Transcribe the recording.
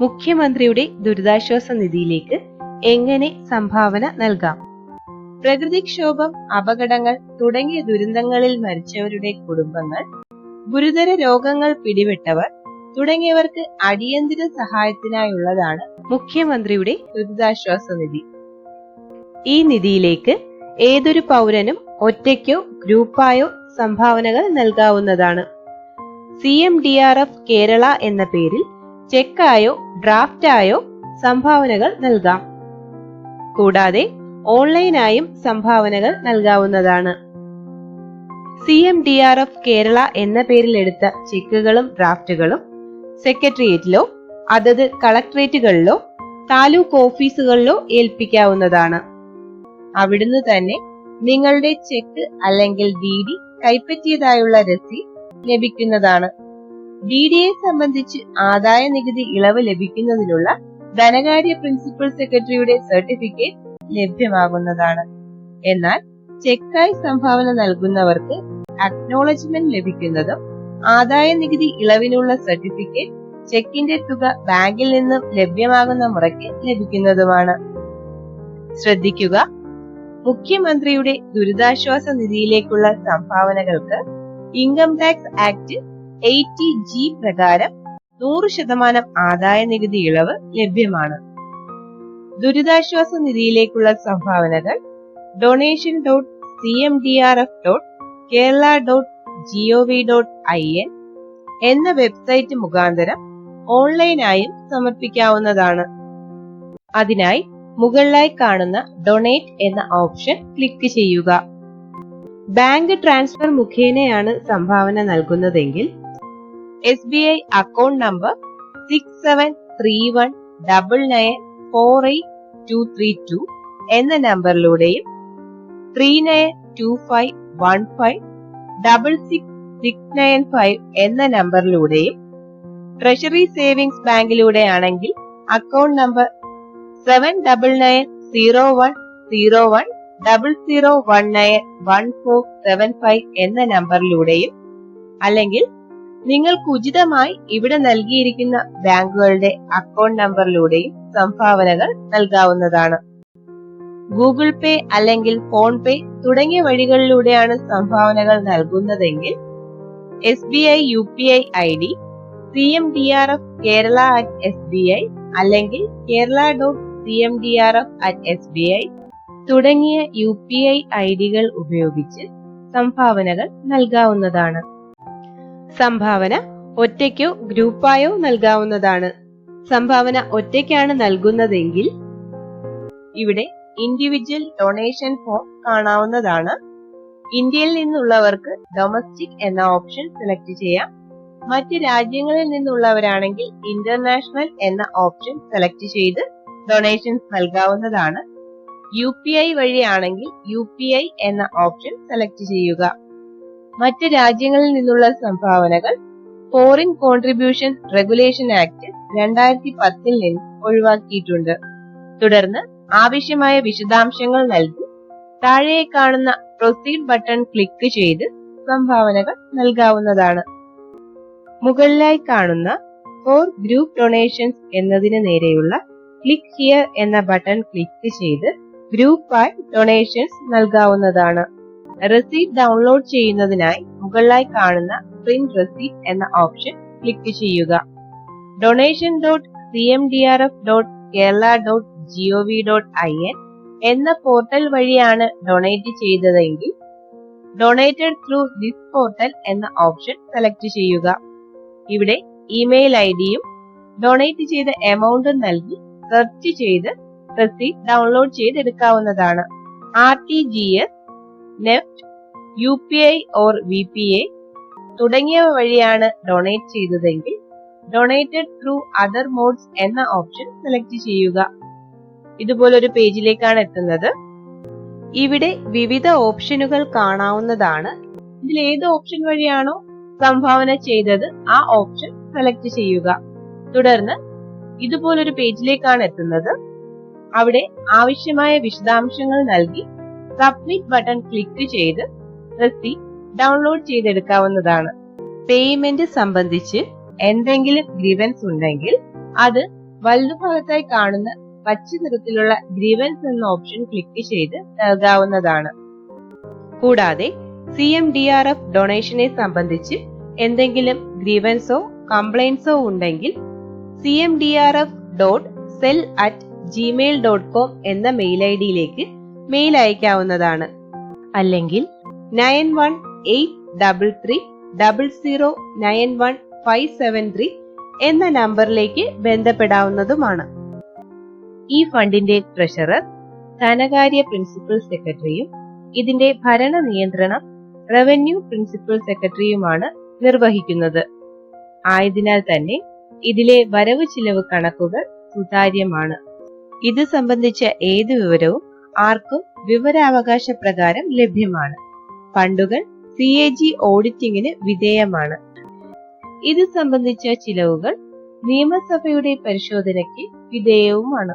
മുഖ്യമന്ത്രിയുടെ ദുരിതാശ്വാസ നിധിയിലേക്ക് എങ്ങനെ സംഭാവന നൽകാം? പ്രകൃതിക്ഷോഭം അപകടങ്ങൾ തുടങ്ങിയ ദുരന്തങ്ങളിൽ മരിച്ചവരുടെ കുടുംബങ്ങൾ ഗുരുതര രോഗങ്ങൾ പിടിപെട്ടവർ തുടങ്ങിയവർക്ക് അടിയന്തര സഹായത്തിനായുള്ളതാണ് മുഖ്യമന്ത്രിയുടെ ദുരിതാശ്വാസ നിധി. ഈ നിധിയിലേക്ക് ഏതൊരു പൗരനും ഒറ്റയ്ക്കോ ഗ്രൂപ്പായോ സംഭാവനകൾ നൽകാവുന്നതാണ്. C M D R F Kerala എന്ന പേരിൽ ചെക്കായോ ഡ്രാഫ്റ്റായോ സംഭാവനകൾ നൽകാം. കൂടാതെ ഓൺലൈനായും സംഭാവനകൾ നൽകാവുന്നതാണ്. C M D R F Kerala എന്ന പേരിൽ എടുത്ത ചെക്കുകളും ഡ്രാഫ്റ്റുകളും സെക്രട്ടേറിയറ്റിലോ അതത് കളക്ടറേറ്റുകളിലോ താലൂക്ക് ഓഫീസുകളിലോ ഏൽപ്പിക്കാവുന്നതാണ്. അവിടുന്ന് തന്നെ നിങ്ങളുടെ ചെക്ക് അല്ലെങ്കിൽ ഡി ഡി കൈപ്പറ്റിയതായുള്ള രസീത് ലഭിക്കുന്നതാണ്. ഡി ഡിയെ സംബന്ധിച്ച് ആദായ നികുതി ഇളവ് ലഭിക്കുന്നതിനുള്ള ധനകാര്യ പ്രിൻസിപ്പൽ സെക്രട്ടറിയുടെ സർട്ടിഫിക്കറ്റ് ലഭ്യമാകുന്നതാണ്. എന്നാൽ ചെക്കായി സംഭാവന നൽകുന്നവർക്ക് അക്നോളജ്മെന്റ് ലഭിക്കുന്നതും ആദായ നികുതി ഇളവിനുള്ള സർട്ടിഫിക്കറ്റ് ചെക്കിന്റെ തുക ബാങ്കിൽ നിന്നും ലഭ്യമാകുന്ന മുറയ്ക്ക് ലഭിക്കുന്നതുമാണ്. ശ്രദ്ധിക്കുക മുഖ്യമന്ത്രിയുടെ ദുരിതാശ്വാസ നിധിയിലേക്കുള്ള സംഭാവനകൾക്ക് income tax act eighty G പ്രകാരം നൂറ് ശതമാനം ആദായ നികുതി ഇളവ് ലഭ്യമാണ്. ദുരിതാശ്വാസ നിധിയിലേക്കുള്ള സംഭാവനകൾ donation dot C M D R F dot Kerala dot G V dot I N എന്ന വെബ്സൈറ്റ് മുഖാന്തരം ഓൺലൈനായും സമർപ്പിക്കാവുന്നതാണ്. അതിനായി മുകളിലായി കാണുന്ന ഡൊണേറ്റ് എന്ന ഓപ്ഷൻ ക്ലിക്ക് ചെയ്യുക. ബാങ്ക് ട്രാൻസ്ഫർ മുഖേനയാണ് സംഭാവന നൽകുന്നതെങ്കിൽ S B I account number six seven three one double nine four eight two three two എന്ന നമ്പറിലൂടെയും three nine two five one five double six six nine five എന്ന നമ്പറിലൂടെയും treasury savings ബാങ്കിലൂടെ ആണെങ്കിൽ account number seven double nine zero one zero one double zero one nine one four seven five എന്ന നമ്പറിലൂടെയും അല്ലെങ്കിൽ നിങ്ങൾക്ക് ഉചിതമായി ഇവിടെ നൽകിയിരിക്കുന്ന ബാങ്കുകളുടെ അക്കൗണ്ട് നമ്പറിലൂടെയും സംഭാവനകൾ നൽകാവുന്നതാണ്. ഗൂഗിൾ പേ അല്ലെങ്കിൽ ഫോൺ പേ തുടങ്ങിയ വഴികളിലൂടെയാണ് സംഭാവനകൾ നൽകുന്നതെങ്കിൽ S B I U P I I D C M D R F Kerala at S B I അല്ലെങ്കിൽ Kerala dot C M D R F at S B I തുടങ്ങിയ U P I I ഡികൾ ഉപയോഗിച്ച് സംഭാവനകൾ നൽകാവുന്നതാണ്. സംഭാവന ഒറ്റയ്ക്കോ ഗ്രൂപ്പായോ നൽകാവുന്നതാണ്. സംഭാവന ഒറ്റയ്ക്കാണ് നൽകുന്നതെങ്കിൽ ഇവിടെ ഇൻഡിവിജ്വൽ ഡൊണേഷൻ ഫോം കാണാവുന്നതാണ്. ഇന്ത്യയിൽ നിന്നുള്ളവർക്ക് ഡൊമസ്റ്റിക് എന്ന ഓപ്ഷൻ സെലക്ട് ചെയ്യാം. മറ്റ് രാജ്യങ്ങളിൽ നിന്നുള്ളവരാണെങ്കിൽ ഇന്റർനാഷണൽ എന്ന ഓപ്ഷൻ സെലക്ട് ചെയ്ത് ഡൊണേഷൻസ് നൽകാവുന്നതാണ്. യു പി ഐ വഴിയാണെങ്കിൽ യു പി ഐ എന്ന ഓപ്ഷൻ സെലക്ട് ചെയ്യുക. മറ്റ് രാജ്യങ്ങളിൽ നിന്നുള്ള സംഭാവനകൾ ഫോറിൻ കോൺട്രിബ്യൂഷൻ റെഗുലേഷൻ ആക്ട് രണ്ടായിരത്തി പത്തിൽ നിന്ന് ഒഴിവാക്കിയിട്ടുണ്ട്. തുടർന്ന് ആവശ്യമായ വിശദാംശങ്ങൾ നൽകി താഴെ കാണുന്ന പ്രൊസീഡ് ബട്ടൺ ക്ലിക്ക് ചെയ്ത് സംഭാവനകൾ നൽകാവുന്നതാണ്. മുകളിലായി കാണുന്ന ഫോർ ഗ്രൂപ്പ് ഡൊണേഷൻസ് എന്നതിന് നേരെയുള്ള ക്ലിക്ക് ഹിയർ എന്ന ബട്ടൺ ക്ലിക്ക് ചെയ്ത് ഗ്രൂപ്പായി ഡൊണേഷൻസ് നൽകാവുന്നതാണ്. റെസീറ്റ് ഡൗൺലോഡ് ചെയ്യുന്നതിനായി മുകളിലായി കാണുന്ന പ്രിന്റ് റെസീറ്റ് എന്ന ഓപ്ഷൻ ക്ലിക്ക് ചെയ്യുക. Donation dot C M D R F dot Kerala dot G O V dot I N എന്ന പോർട്ടൽ വഴിയാണ് ഡൊണേറ്റ് ചെയ്തതെങ്കിൽ ഡൊണേറ്റഡ് ത്രൂ ദിസ് പോർട്ടൽ എന്ന ഓപ്ഷൻ സെലക്ട് ചെയ്യുക. ഇവിടെ ഇമെയിൽ ഐ ഡിയും ഡൊണേറ്റ് ചെയ്ത എമൗണ്ടും നൽകി സെർച്ച് ചെയ്ത് റെസീപ്റ്റ് ഡൗൺലോഡ് ചെയ്തെടുക്കാവുന്നതാണ്. R T G S NEFT U P I or V P I തുടങ്ങിയവ വഴിയാണ് ഡൊണേറ്റ് ചെയ്തതെങ്കിൽ ഡൊണേറ്റഡ് ത്രൂ അതർ മോഡ്സ് എന്ന ഓപ്ഷൻ സെലക്ട് ചെയ്യുക. ഇതുപോലൊരു പേജിലേക്കാണ് എത്തുന്നത്. ഇവിടെ വിവിധ ഓപ്ഷനുകൾ കാണാവുന്നതാണ്. ഇതിൽ ഏത് ഓപ്ഷൻ വഴിയാണോ സംഭാവന ചെയ്തത് ആ ഓപ്ഷൻ സെലക്ട് ചെയ്യുക. തുടർന്ന് ഇതുപോലൊരു പേജിലേക്കാണ് എത്തുന്നത്. അവിടെ ആവശ്യമായ വിശദാംശങ്ങൾ നൽകി സബ്മിറ്റ് ബട്ടൺ ക്ലിക്ക് ചെയ്ത് റെസിപ്റ്റ് ഡൗൺലോഡ് ചെയ്തെടുക്കാവുന്നതാണ്. പേയ്മെന്റ് സംബന്ധിച്ച് എന്തെങ്കിലും ഗ്രീവൻസ് ഉണ്ടെങ്കിൽ അത് വലതുഭാഗത്തായി കാണുന്ന പച്ച നിറത്തിലുള്ള ഗ്രീവൻസ് എന്ന ഓപ്ഷൻ ക്ലിക്ക് ചെയ്ത് നൽകാവുന്നതാണ്. കൂടാതെ C M D R F ഡൊണേഷനെ സംബന്ധിച്ച് എന്തെങ്കിലും ഗ്രീവൻസോ കംപ്ലൈൻസോ ഉണ്ടെങ്കിൽ C M D R F dot cell at Gmail dot com എന്ന മെയിൽ ഐ ഡിയിലേക്ക് മെയിൽ അയക്കാവുന്നതാണ്. അല്ലെങ്കിൽ nine one eight double three double zero nine one five seven three എന്ന നമ്പറിലേക്ക് ബന്ധപ്പെടാവുന്നതുമാണ്. ഈ ഫണ്ടിന്റെ ട്രഷറർ ധനകാര്യ പ്രിൻസിപ്പൽ സെക്രട്ടറിയും ഇതിന്റെ ഭരണ നിയന്ത്രണം റവന്യൂ പ്രിൻസിപ്പൽ സെക്രട്ടറിയുമാണ് നിർവഹിക്കുന്നത്. ആയതിനാൽ തന്നെ ഇതിലെ വരവ് ചിലവ് കണക്കുകൾ സുതാര്യമാണ്. ഇത് സംബന്ധിച്ച ഏത് വിവരവും ആർക്കും വിവരാവകാശ പ്രകാരം ലഭ്യമാണ്. ഫണ്ടുകൾ സി എ ജി ഓഡിറ്റിംഗിന് വിധേയമാണ്. ഇത് സംബന്ധിച്ച ചിലവുകൾ നിയമസഭയുടെ പരിശോധനയ്ക്ക് വിധേയവുമാണ്.